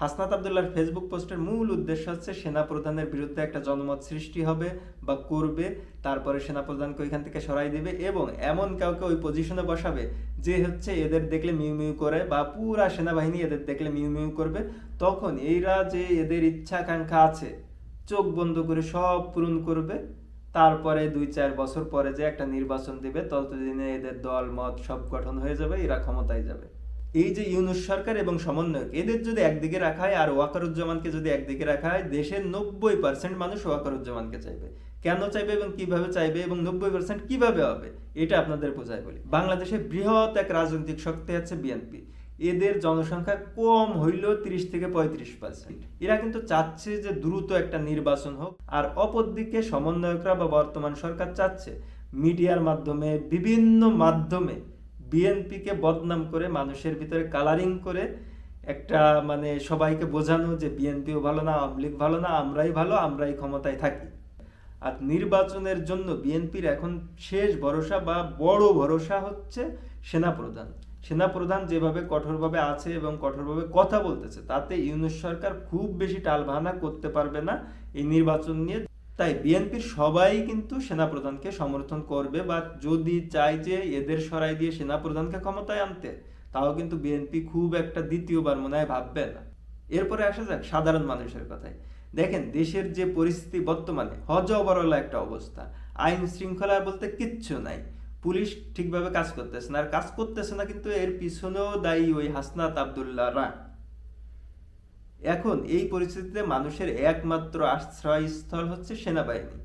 হাসনাত আবদুল্লাহর ফেসবুক পোস্টের মূল উদ্দেশ্য হচ্ছে সেনা প্রধানের বিরুদ্ধে একটা জনমত সৃষ্টি হবে বা করবে, তারপরে সেনা প্রধানকে ওইখান থেকে সরাই দেবে এবং এমন কাউকে ওই পজিশনে বসাবে যে হচ্ছে এদের দেখলে মিউ মিউ করে বা পুরা সেনাবাহিনী এদের দেখলে মিউ মিউ করবে। তখন এইরা যে এদের ইচ্ছা আকাঙ্ক্ষা আছে, চোখ বন্ধ করে সব পূরণ করবে। তারপরে দুই চার বছর পরে যে একটা নির্বাচন দিবে, ততদিনে এদের দল, মত সব গঠন হয়ে যাবে, এরা ক্ষমতায় যাবে। এই যে ইউনুস সরকার এবং সমন্বয়ক, এদের যদি একদিকে রাখা হয় আর ওয়াকারুজ্জামানকে যদি একদিকে রাখা হয়, দেশের নব্বই পার্সেন্ট মানুষ ওয়াকারুজ্জামানকে চাইবে। কেন চাইবে এবং কীভাবে চাইবে এবং নব্বই পার্সেন্ট কীভাবে হবে, এটা আপনাদের বোঝায় বলি। বাংলাদেশে বৃহৎ এক রাজনৈতিক শক্তি আছে বিএনপি। এদের জনসংখ্যা কম হইলেও তিরিশ থেকে পঁয়ত্রিশ পার্সেন্ট এরা কিন্তু চাচ্ছে যে দ্রুত একটা নির্বাচন হোক, আর অপরদিকে সমন্বয়করা বা বর্তমান সরকার চাচ্ছে। মিডিয়ার মাধ্যমে, বিভিন্ন মাধ্যমে বিএনপিকে বদনাম করে, মানুষের ভিতরে কালারিং করে একটা মানে সবাইকে বোঝানো যে বিএনপিও ভালো না, আওয়ামী লীগ ভালো না, আমরাই ভালো, আমরাই ক্ষমতায় থাকি। আর নির্বাচনের জন্য বিএনপির এখন শেষ ভরসা বা বড় ভরসা হচ্ছে সেনাপ্রধান। সেনাপ্রধান যেভাবে কঠোরভাবে আছে এবং কঠোরভাবে কথা বলতেছে, তাতে ইউনুস সরকার খুব বেশি টালবাহানা করতে পারবে না এই নির্বাচন নিয়ে। তাই বিএনপির সবাই কিন্তু সেনাপ্রধানকে সমর্থন করবে বা যদি চায় যে এদের সরাই দিয়ে সেনাপ্রধানকে ক্ষমতায় আনতে, তাও কিন্তু বিএনপি খুব একটা দ্বিতীয়বার মনে হয় ভাববে না। এরপরে আসা যাক সাধারণ মানুষের কথায়। দেখেন দেশের যে পরিস্থিতি বর্তমানে হজবরলা একটা অবস্থা। আইন শৃঙ্খলা বলতে কিচ্ছু নাই। পুলিশ ঠিকভাবে কাজ করতেছে না, আর কাজ করতেছে না কিন্তু এর পিছনেও দায়ী ওই হাসনাত আবদুল্লাহরা এখন এই পরিস্থিতিতে মানুষের একমাত্র আশ্রয়স্থল হচ্ছে সেনাবাহিনী।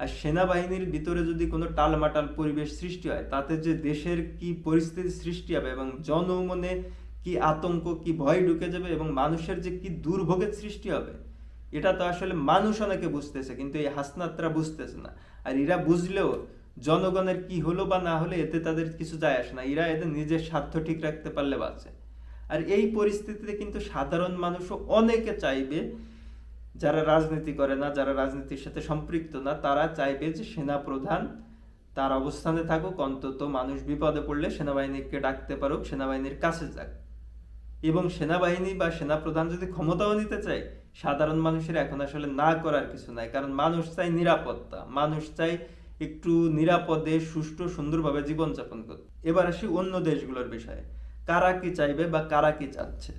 আর সেনাবাহিনীর ভিতরে যদি কোনো টালমাটাল পরিবেশ সৃষ্টি হয়, তাতে যে দেশের কি পরিস্থিতি সৃষ্টি হবে এবং জনমনে কি আতঙ্ক, কি ভয় ঢুকে যাবে এবং মানুষের যে কি দুর্ভোগের সৃষ্টি হবে, এটা তো আসলে মানুষ অনেকে বুঝতেছে, কিন্তু এই হাসনাতরা বুঝতেছে না। আর এরা বুঝলেও জনগণের কি হলো বা না হলে, এতে তাদের কিছু যায় আসে না। এরা এদের নিজের স্বার্থ ঠিক রাখতে পারলে বাঁচে। আর এই পরিস্থিতিতে কিন্তু সাধারণ মানুষও অনেকে চাইবে, যারা রাজনীতি করে না, যারা রাজনীতির সাথে সম্পৃক্ত না, তারা চাইবে যে সেনা প্রধান তার অবস্থানে থাকুক, অন্তত মানুষ বিপদে পড়লে সেনাবাহিনীকে ডাকতে পারুক, সেনাবাহিনীর কাছে যাক। এবং সেনাবাহিনী বা সেনাপ্রধান যদি ক্ষমতাও নিতে চায়, সাধারণ মানুষের এখন আসলে না করার কিছু নাই। কারণ মানুষ চাই নিরাপত্তা, মানুষ চাই একটু নিরাপদে, সুষ্ঠু, সুন্দরভাবে জীবনযাপন করতে। এবার আসি অন্য দেশগুলোর বিষয়ে। কারা কি চাইবে বা কারা কি চাচ্ছে?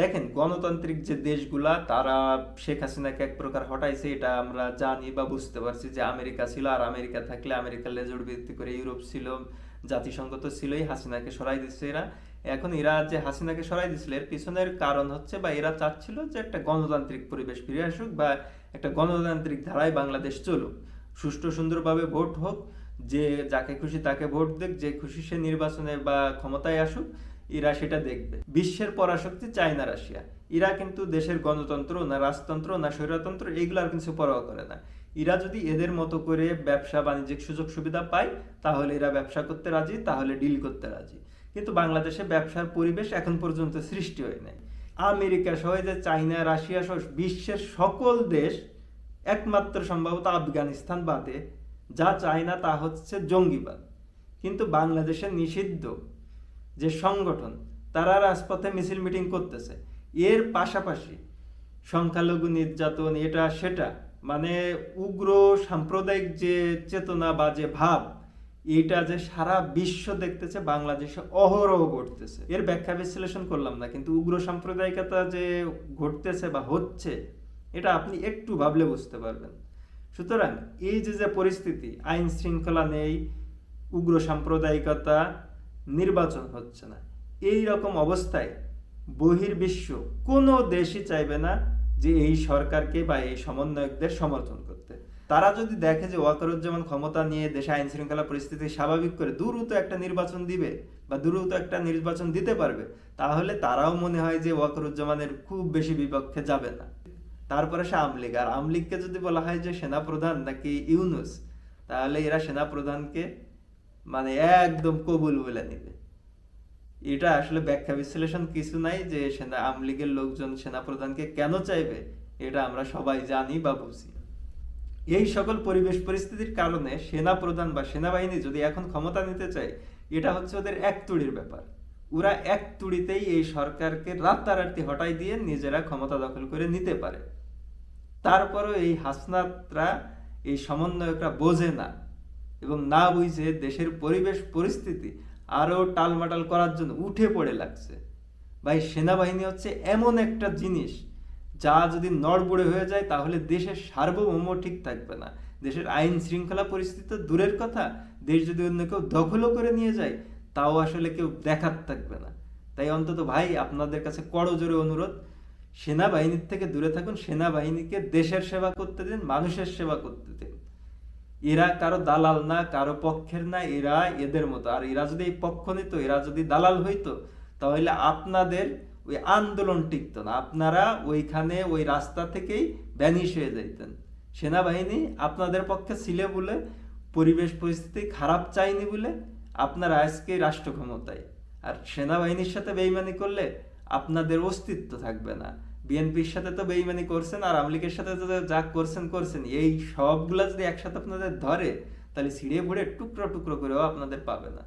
দেখেন, গণতান্ত্রিক যে দেশগুলা, তারা শেখ হাসিনাকে এক প্রকার হটাইছে, এটা আমরা জানি বা বুঝতে পারছি যে আমেরিকা ছিল আর আমেরিকা থাকলে আমেরিকার লেজুর ভিত্তি করে ইউরোপ ছিল, জাতিসংঘ তো ছিলই, হাসিনাকে সরাই দিচ্ছে এরা। এখন এরা যে হাসিনাকে সরাই দিছিল, এর পিছনের কারণ হচ্ছে বা এরা চাচ্ছিল যে একটা গণতান্ত্রিক পরিবেশ ফিরে আসুক বা একটা গণতান্ত্রিক ধারায় বাংলাদেশ চলুক। সুষ্ঠু সুন্দরভাবে ভোট হোক, যে যাকে খুশি তাকে ভোট দেখ যে খুশি সে নির্বাচনে বা ক্ষমতায় আসুক এরা সেটা দেখবে। বিশ্বের পরাশক্তি চায়না, রাশিয়া। এরা কিন্তু দেশের গণতন্ত্র না রাজতন্ত্র না স্বৈরতন্ত্র এইগুলার কিছু পরোয়া করে না। এরা যদি এদের মতো করে ব্যবসা বাণিজ্যিক সুযোগ সুবিধা পায়, তাহলে এরা ব্যবসা করতে রাজি, তাহলে ডিল করতে রাজি। কিন্তু বাংলাদেশে ব্যবসার পরিবেশ এখন পর্যন্ত সৃষ্টি হয় নাই। আমেরিকা সহ যে চায়না, রাশিয়া সহ বিশ্বের সকল দেশ, একমাত্র সম্ভবত আফগানিস্তান বাদে, যা চায় না তা হচ্ছে জঙ্গিবাদ। কিন্তু বাংলাদেশে নিষিদ্ধ। যে সংগঠন, তারা রাজপথে মিছিল মিটিং করতেছে। এর পাশাপাশি সংখ্যালঘু নির্যাতন, এটা সেটা মানে উগ্র সাম্প্রদায়িক যে চেতনা বা যে ভাব, এটা যে সারা বিশ্ব দেখতেছে, বাংলাদেশে অহরহ ঘটতেছে। এর ব্যাখ্যা বিশ্লেষণ করলাম না, কিন্তু উগ্র সাম্প্রদায়িকতা যে ঘটতেছে বা হচ্ছে, এটা আপনি একটু ভাবলে বুঝতে পারবেন। সুতরাং এই যে যে পরিস্থিতি, আইন শৃঙ্খলা নেই, উগ্র সাম্প্রদায়িকতা নির্বাচন হচ্ছে না। এই রকম অবস্থায় বহির্বিশ্ব কোনো দেশই চাইবে না যে এই সরকারকে বা এই সমন্বয়কদের সমর্থন করতে। তারা যদি দেখে যে ওয়াকারুজ্জামান ক্ষমতা নিয়ে দেশে আইন শৃঙ্খলা পরিস্থিতি স্বাভাবিক করে দ্রুত একটা নির্বাচন দিবে বা দ্রুত একটা নির্বাচন দিতে পারবে, তাহলে তারাও মনে হয় যে ওয়াকারুজ্জামানের খুব বেশি বিপক্ষে যাবে না। তারপরে সে আমলিগ আর আমলিগকে যদি বলা হয় যে সেনাপ্রধান নাকি ইউনুস, তাহলে এরা সেনাপ্রধানকে মানে একদম কবুল বলে নিবে। এটা আসলে ব্যাখ্যা বিশ্লেষণ কিছু নাই যে সেনা আমলিগের লোকজন সেনাপ্রধানকে কেন চাইবে, এটা আমরা সবাই জানি বা বুঝি। এই সকল পরিবেশ পরিস্থিতির কারণে সেনা প্রধান বা সেনাবাহিনী যদি এখন ক্ষমতা নিতে চায়, এটা হচ্ছে ওদের এক তুড়ির ব্যাপার। ওরা এক তুড়িতেই এই সরকারকে রাতারাতি হটাই দিয়ে নিজেরা ক্ষমতা দখল করে নিতে পারে। তারপরও এই হাসনাতরা, এই সমন্বয়করা বোঝে না এবং না বুঝে দেশের পরিবেশ পরিস্থিতি আরও টালমাটাল করার জন্য উঠে পড়ে লাগছে। ভাই, সেনাবাহিনী হচ্ছে এমন একটা জিনিস যা যদি নড়বড়ে হয়ে যায় তাহলে দেশের সার্বভৌম ঠিক থাকবে না। দেশের আইন শৃঙ্খলা পরিস্থিতি তো দূরের কথা। দেশ যদি অন্য কেউ দখলও করে নিয়ে যায়, তাও আসলে কেউ দেখার থাকবে না। তাই অন্তত ভাই, আপনাদের কাছে করজোরে অনুরোধ। সেনাবাহিনীর থেকে দূরে থাকুন। সেনাবাহিনীকে দেশের সেবা করতে দিন, মানুষের সেবা করতে দিন। এরা কারও দালাল না, কারও পক্ষের না, এরা এদের মতো। আর এরা যদি এই পক্ষ নিত, এরা যদি দালাল হইতো, তাহলে আপনাদের ওই আন্দোলন টিকত না। আপনারা ওইখানে ওই রাস্তা থেকেই ব্যানিশ হয়ে যাইতেন। সেনাবাহিনী আপনাদের পক্ষে ছিল বলে, পরিবেশ পরিস্থিতি খারাপ চাইনি বলে আপনারা আজকে রাষ্ট্র ক্ষমতায় আর সেনাবাহিনীর সাথে বেইমানি করলে আপনাদের অস্তিত্ব থাকবে না। বিএনপির সাথে তো বেইমানি করছেন আর আওয়ামী লীগের সাথে তো যা করছেন করছেন। এই সবগুলা যদি একসাথে আপনাদের ধরে, তাহলে ছিঁড়ে ভরে টুকরো টুকরো করেও আপনাদের পাবে না।